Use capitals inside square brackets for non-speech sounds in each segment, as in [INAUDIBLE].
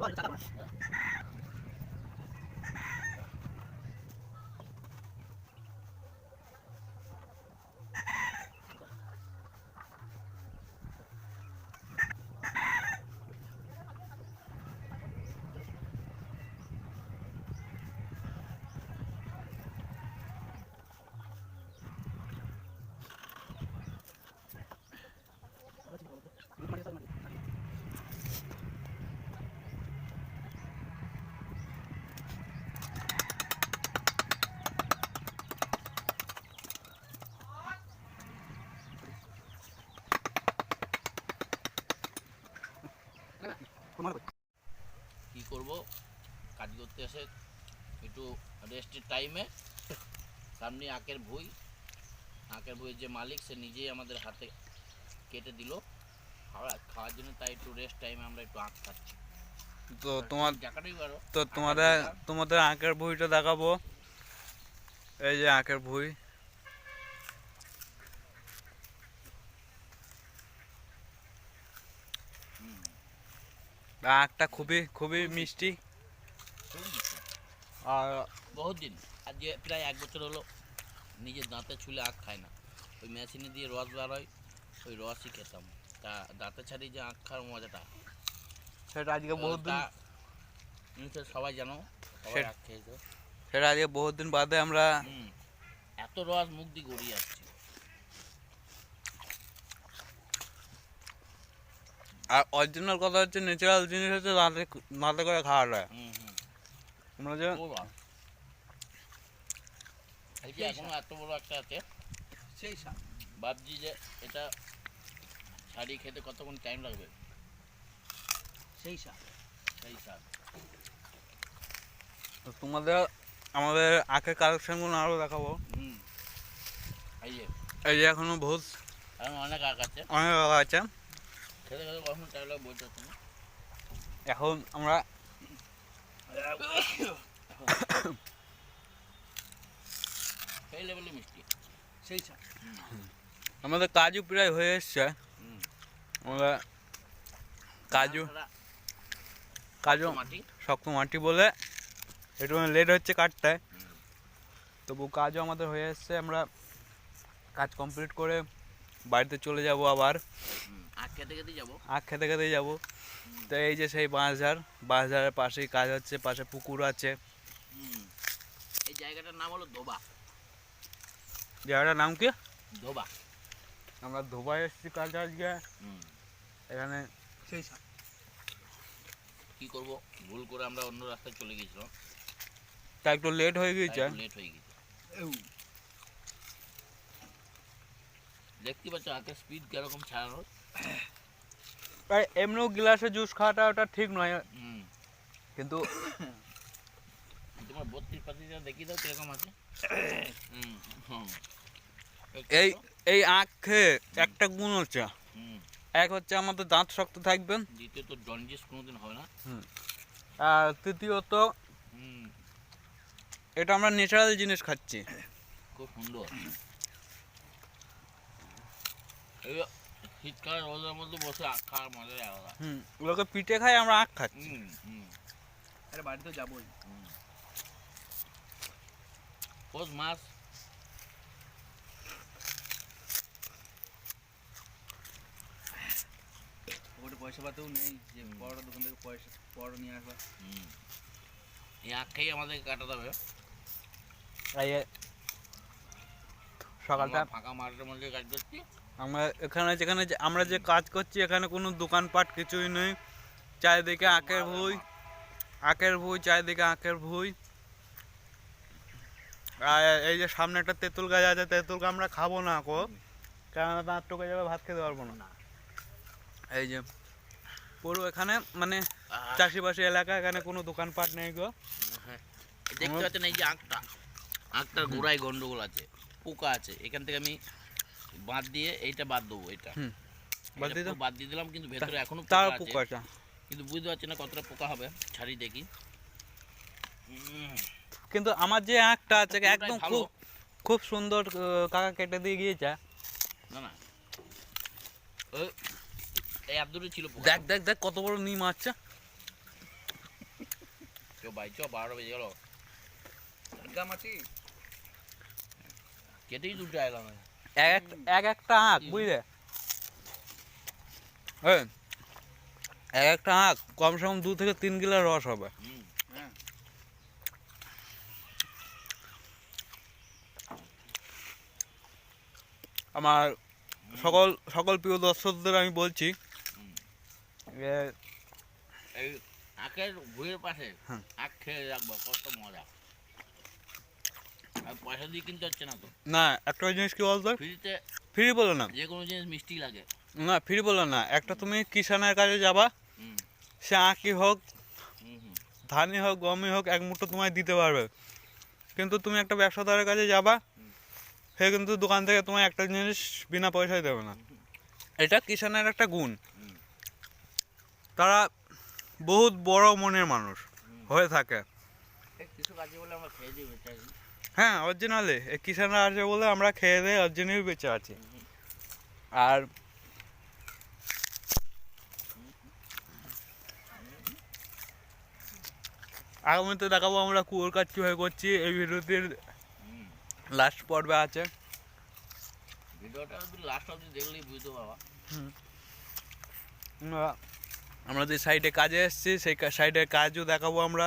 よし。রেস্টের টাইমে। সামনে আখের ভুই আখের ভুইয়ের যে মালিক সে নিজেই আমাদের হাতে কেটে দিল। খাওয়া খাওয়ার জন্য তাই একটু রেস্ট টাইমে আমরা একটু আঁক খাচ্ছি। তো তোমার জায়গাটাই পারো তো তোমাদের তোমাদের আঁকের বইটা দেখাবো। এই যে আঁকের বই। আঁকটা খুবই খুবই মিষ্টি। আর বহুত দিন। আজকে প্রায় এক বছর হলো নিজের দাঁতে ছুলে আখ খায় না। ওই মেশিনে দিয়ে রস বার হয় ওই রসই খেতাম। তা দাঁতে ছাড়িয়ে যে আখ খাওয়ার মজাটা। সেটা আজকে বহুত দিন সবাই জানো সবাই আখ খেয়েছো। সেটা আজকে বহুত দিন বাদে আমরা এত রস মুখ দিয়ে গড়িয়ে আসছে। আর অরিজিনাল কথা হচ্ছে ন্যাচারাল জিনিস হচ্ছে দাঁতে দাঁতে করে খাওয়া যায় হুম হুম। আমরা যে এই যে এখনও এত বড় একটা আছে সেই স্বাদ ভাবছি যে এটা ছাড়িয়ে খেতে কতক্ষণ টাইম লাগবে সেই স্বাদ সেই স্বাদ তো তোমাদের আমাদের আঁকের কালেকশনগুলো আরও দেখাবো হুম এই যে এই যে এখনও বহুত এখন অনেক আখ আছে অনেক জায়গা আছে খেতে খেতে কখন টাইম লাগবে বলতে না এখন আমরা সেই লেভেলে মিষ্টি। সেই আমাদের কাজু প্রায় হয়ে এসছে। আমরা কাজু কাজু মাটি। শক্ত মাটি বলে একটু লেট হচ্ছে কাটতে। তবু কাজও আমাদের হয়ে এসছে। আমরা কাজ কমপ্লিট করে বাড়িতে চলে যাব আবার। আখ খেতে খেতে যাব। আখ খেতে খেতে যাব। তো এই যে সেই বাঁশঝাড় বাঁশঝাড়ের পাশেই কাজ হচ্ছে পাশে পুকুর আছে। এই জায়গাটার নাম হলো দোবা। জায়গাটার নাম কি? দোবা আমরা ধোবাই এসেছি কাজ আজকে। হুম। সেই সেই স্বাদ কি করব? ভুল করে আমরা অন্য রাস্তায় চলে গেছিলাম তা একটু লেট হয়ে গিয়েছে। লেট হয়ে গেছে এউ, দেখতে পাচ্ছ আখের স্পিড কীরকম ছাড়ানোর? আর এমনিও গ্লাসে জুস খাওয়াটা ওটা ঠিক নয়। হুম। কিন্তু [COUGHS] তোমার বত্রিশ পাতিটা দেখিয়ে দাও কীরকম আছে। হুম হুম এই এই আখ খেয়ে একটা গুণ হচ্ছে। এক হচ্ছে আমাদের দাঁত শক্ত থাকবে। দ্বিতীয়ত জন্ডিস কোনোদিন হবে না। আর তৃতীয়ত এটা আমরা ন্যাচারাল জিনিস খাচ্ছি। খুব সুন্দর। এই শীতকালে রোদের মধ্যে বসে আখ খাওয়ার মজাই আলাদা। হুম। লোকে পিঠে খায় আমরা আখ খাচ্ছি। হুম হুম। আরে বাড়ি তো যাবোই হুম। পৌষ ওটা পয়সা পাতেও নেই যে বড় দোকান থেকে পয়সা বড় নিয়ে আসবা হুম এই আখ খেয়ে আমাদেরকে কাটাতে হবে সকালটা ফাঁকা মাঠের মধ্যে কাজ করছি আমরা এখানে যেখানে যে- আমরা যে কাজ করছি এখানে কোনো দোকানপাট কিছুই নেই চারিদিকে আখের ভুই আখের ভুই চারিদিকে আখের ভুই আর এই যে সামনে একটা তেঁতুল গাছ আছে তেঁতুল আমরা খাব না কো। কেননা দাঁত টোকে যাবে ভাত খেতে পারব না। এই যে পুরো এখানে মানে চাষিবাসী এলাকা এখানে কোনো দোকানপাট নেই গো। হ্যাঁ। দেখতে পাচ্ছেন এই যে আখটা আখটার গোড়ায় গন্ডগোল আছে পোকা আছে। এখান থেকে আমি বাদ দিয়ে এইটা বাদ দেবো এটা বাদ দিয়ে বাদ দিয়ে দিলাম কিন্তু ভেতরে এখনও তার পোকা আছে। কিন্তু বুঝতে পারছি না কতটা পোকা হবে ছাড়ি দেখি। কিন্তু আমার যে আঁকটা আছে একদম খুব খুব সুন্দর কাকা কেটে দিয়ে গিয়েছে। না না। এই আব্দুরই ছিল দেখ দেখ দেখ কত বড় নিম কেউ বাইচ বারোটা বেজে গেল। গাম আছি। কেটেই দুটো এলাম এক এক- এক একটা আঁক বুঝলে? এই, এক একটা আঁক কমসে কম দু থেকে তিন কিলো রস হবে হুম হ্যাঁ আমার সকল সকল প্রিয় দর্শকদের আমি বলছি আখের ভুঁয়ের পাশে হুম। আখ খেয়ে রাখব কত মজা। আর পয়সা দিয়ে কিনতে হচ্ছে না তো? না একটা জিনিস কি বলতো? ফ্রিতে ফ্রি বলো না। যে কোনো জিনিস মিষ্টি লাগে। না ফ্রি বলো না। একটা তুমি কিষানের কাছে যাবা সে আঁকি হোক ধানই হোক গমই হোক এক মুঠো তোমায় দিতে পারবে। কিন্তু তুমি একটা ব্যবসাদারের কাছে যাবা সে কিন্তু দোকান থেকে তোমায় একটা জিনিস বিনা পয়সায় দেবে না। এটা কিষানের একটা গুণ। তারা বহুত বড় মনের মানুষ হয়ে থাকে। হ্যাঁ অরিজিনালি এই কিষানরা আছে বলে আমরা খেয়ে দিয়ে অরিজিনাল বেঁচে আছি। আর আগামীতে দেখাবো আমরা কুয়োর কাজ কীভাবে করছি। এই ভিডিওটির লাস্ট পর্বে আছে। ভিডিওটা লাস্ট অবধি দেখলেই বুঝতে পারবা। আমরা যে সাইডে কাজে এসেছি সেই সাইডের কাজও দেখাবো আমরা।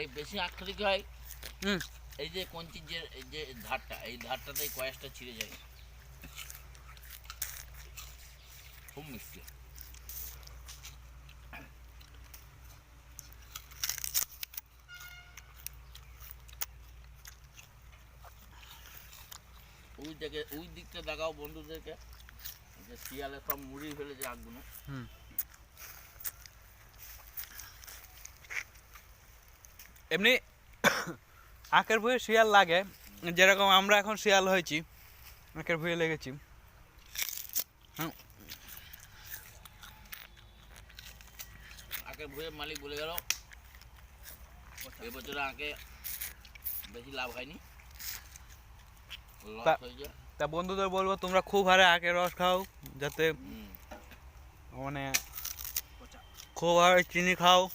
এই বেশি খেলে হয়। হুম। এই যে কঞ্চির যে যে ধারটা এই ধারটাতেই কয়েসটা ছিঁড়ে যায়। খুব মিষ্টি। ওই ওই দিকটা দেখাও বন্ধুদেরকে। যে শিয়ালে সব মুড়ি ফেলেছে আখগুলো এমনি আখের ভুঁয়ে শিয়াল লাগে যেরকম আমরা এখন শিয়াল হয়েছি আখের ভুঁয়ে লেগেছি। আখের ভুঁয়ের মালিক বলে গেল এবছরে আঁকে বেশি লাভ হয়নি। তা- বন্ধুদের বলব তোমরা খুব হারে আখের রস খাও যাতে মানে খুব হারে চিনি খাও।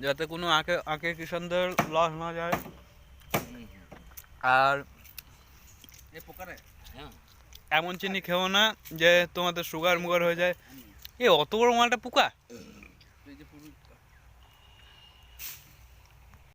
যাতে কোনো আঁকে আঁকে কিষানদের লস না যায়। আর হ্যাঁ। এমন চিনি খেও না যে তোমাদের সুগার মুগার হয়ে যায়। এ অত বড় মালটা পোকা।